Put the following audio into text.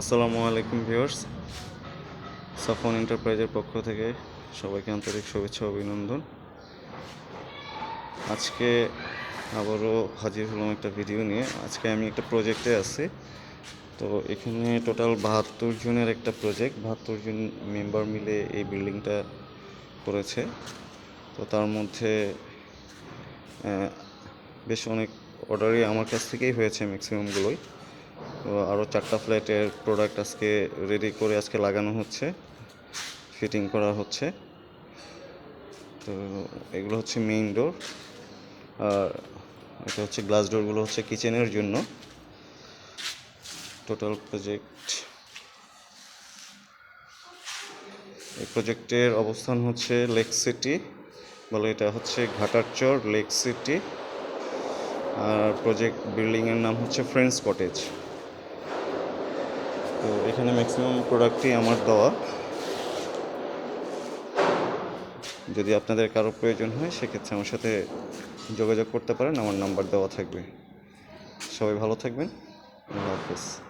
আসসালামু আলাইকুম ভিউয়ার্স। সাফন এন্টারপ্রাইজের পক্ষ থেকে সবাইকে আন্তরিক শুভেচ্ছা অভিনন্দন। আজকে আবারও হাজির হলাম একটা ভিডিও নিয়ে। আজকে আমি একটা প্রজেক্টে আছি। তো এখানে টোটাল বাহাত্তর জনের একটা প্রজেক্ট বাহাত্তর জন মেম্বার মিলে এই বিল্ডিংটা করেছে। তো তার মধ্যে বেশ অনেক অর্ডারই আমার কাছ থেকেই হয়েছে ম্যাক্সিমামগুলোই আরও চারটা ফ্ল্যাটের প্রোডাক্ট আজকে রেডি করে আজকে লাগানো হচ্ছে ফিটিং করা হচ্ছে। তো এগুলো হচ্ছে মেইন ডোর আর এটা হচ্ছে গ্লাস ডোরগুলো হচ্ছে কিচেনের জন্য। টোটাল প্রজেক্ট এই প্রজেক্টের অবস্থান হচ্ছে লেক সিটি বলে এটা হচ্ছে ঘাটারচর লেক সিটি আর প্রজেক্ট বিল্ডিংয়ের নাম হচ্ছে ফ্রেন্ডস কটেজ তো এখানে ম্যাক্সিমাম প্রোডাক্টই আমার দেওয়া। যদি আপনাদের কারও প্রয়োজন হয়, সেক্ষেত্রে আমার সাথে যোগাযোগ করতে পারেন। আমার নাম্বার দেওয়া থাকবে। সবাই ভালো থাকবেন। আল্লাহ হাফিজ।